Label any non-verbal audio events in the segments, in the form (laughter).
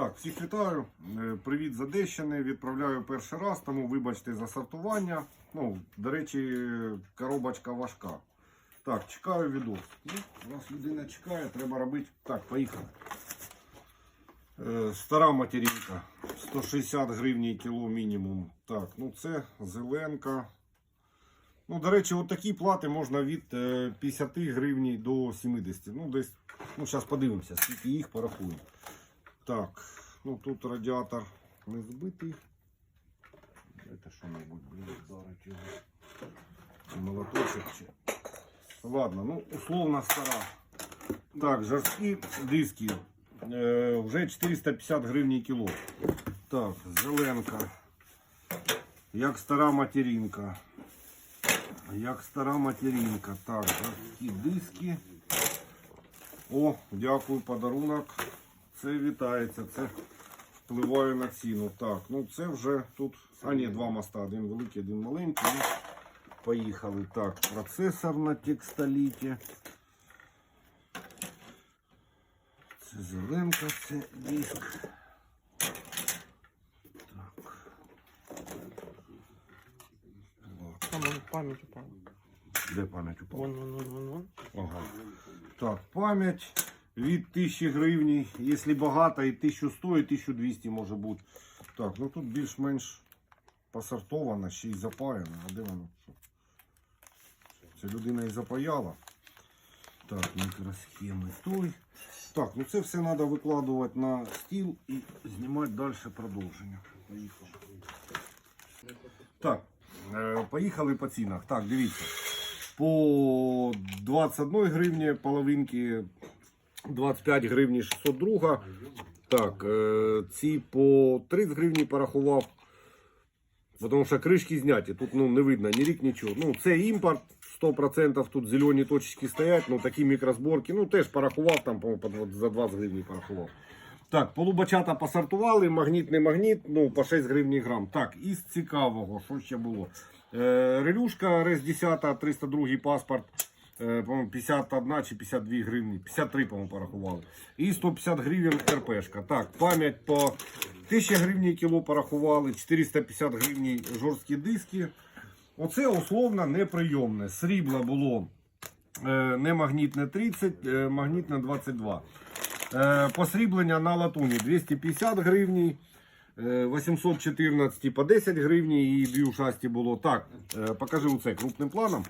Так, всіх вітаю. Е, Привіт з Одещини. Відправляю перший раз, тому вибачте за сортування. Ну, до речі, коробочка важка. Так, чекаю відос. Ну, раз людина чекає, треба робити. Так, поїхали. Е, Стара материнка. 160 гривень кіло мінімум. Так, ну це зеленка. Ну, до речі, от такі плати можна від е, 50 гривень до 70. Ну, десь, ну, зараз подивимося, скільки їх порахуємо. Так, ну тут радіатор не збитий. Це що, мабуть, буде зараз його. Молоточок чи. Ладно, ну условно стара. Так, жорсткі диски. Е, вже 450 гривень кіло. Так, зеленка. Як стара материнка. Як стара материнка. Так, жорсткі диски. О, дякую, подарунок. Це вітається, це впливає на ціну. Так, ну це вже тут. А ні, два моста. Один великий, один маленький. Поїхали. Так, процесор на текстоліті. Це зеленка, це диск. Там память упала. Де пам'ять упала? Вон, вон, вон, вон. Ага. Так, пам'ять від 1000 гривень, якщо багато, і 1100, і 1200 може бути. Так, ну тут більш-менш посортовано, ще й запаяно. А де воно? Це людина і запаяла. Так, мікросхеми той. Так, ну це все треба викладувати на стіл і знімати далі продовження. Поїхали. Так, е, поїхали по цінах. Так, дивіться. По 21 гривні половинки, 25 гривні 602. Так, е, ці по 30 гривні порахував. Тому що кришки зняті. Тут ну, не видно ні рік, нічого. Ну, це імпорт 100%. Тут зелені точечки стоять, ну такі мікрозборки. Ну теж порахував, там, по-моєму, за 20 гривень порахував. Так, полубачата посортували, магніт не магніт, ну по 6 гривень грам. Так, із цікавого, що ще було? Е, релюшка РС 10 302 паспорт. Е, По-моєму, 51 чи 52 гривні, 53, по-моєму, порахували. І 150 гривень РПшка. Так, пам'ять по 1000 гривень кіло порахували, 450 гривень жорсткі диски. Оце условно неприйомне. Срібла було е, не магнітне 30, е, магнітне 22. Е, Посріблення на латуні 250 гривень, е, 814 по 10 гривень і дві ушасті було. Так, покажи оце крупним планом.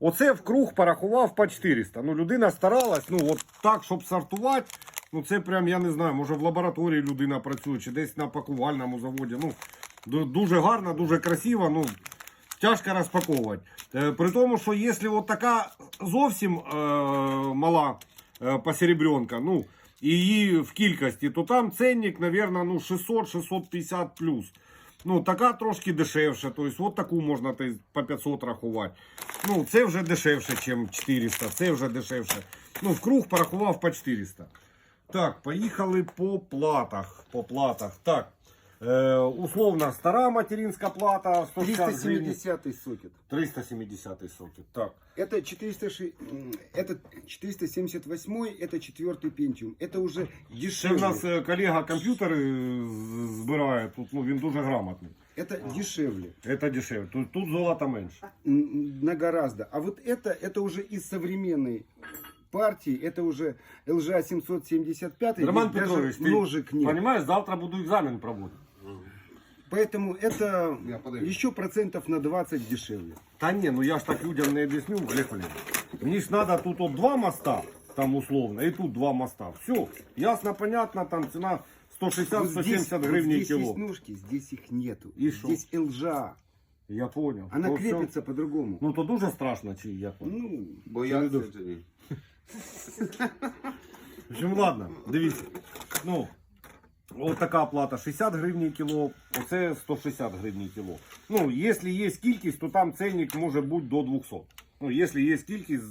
Оце в круг порахував по 400. Ну, людина старалась, ну от так, щоб сортувати. Ну це прям, я не знаю, може в лабораторії людина працює, чи десь на пакувальному заводі. Ну, дуже гарно, дуже красиво. Ну, тяжко розпаковувати. Е, При тому, що якщо от така зовсім е, мала е, посеребренка, ну, і її в кількості, то там ценник, мабуть, ну, 600-650 плюс. Ну, така трошки дешевше. Тобто, от таку можна по 500 рахувати. Ну, це вже дешевше, ніж 400. Це вже дешевше. Ну, в круг порахував по 400. Так, поїхали по платах. По платах. Так. Е, условно, стара материнська плата 160 гривень. 370 сокет. 370 сокет. Так. Это, 406, м, это 478, это четвертый пентиум. Это уже Ще в дешевле. нас е, колега комп'ютери з- збирає. Тут ну, він дуже грамотний. Это дешевле. Це дешевше. Тут, тут золота менше. М, На гораздо. А вот это, это уже из современной партии. Это уже LGA 775. Роман Здесь даже Петрович, ти ножик нет. розумієш, завтра буду екзамен проводити. Поэтому это Я подойду. еще процентов на 20 дешевле. Та ні, ну я ж так людям не об'ясню, Олег Валерійович. Мені ж треба тут от два моста, там условно, і тут два моста. Все, ясно, понятно, там ціна Вот здесь- 160-170 вот гривень здесь кіло. есть ножки, здесь их нету. И шо? здесь LGA. Я понял. Она То всё. крепится по-другому. Ну то дуже страшно, чи як? воно? Ну, Бояться (laughs) чи ні? В общем, ладно, дивіться. Ну, от така плата 60 гривень кіло, оце 160 гривень кіло. Ну, якщо є кількість, то там ценник може бути до 200. Ну, якщо є кількість,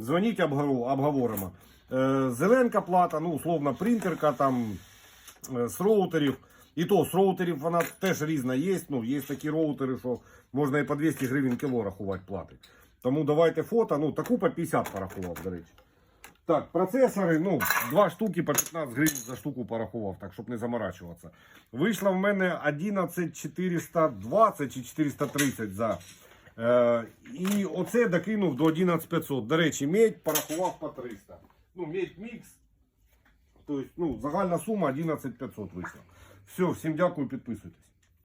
дзвоніть обговоримо. Е, зеленка плата, ну, условно, принтерка там е, з роутерів. І то з роутерів вона теж різна є. Ну, є такі роутери, що можна і по 200 гривень кіло рахувати плати. Тому давайте фото. Ну, таку по 50 порахував, до речі. Так, процесори, ну, два штуки по 15 гривень за штуку порахував, так, щоб не заморачуватися. Вийшло в мене 11420 чи 430 за. Е, і оце докинув до 11500. До речі, медь порахував по 300. Ну, медь мікс. Тобто, ну, загальна сума 11500 вийшла. Все, всім дякую, підписуйтесь.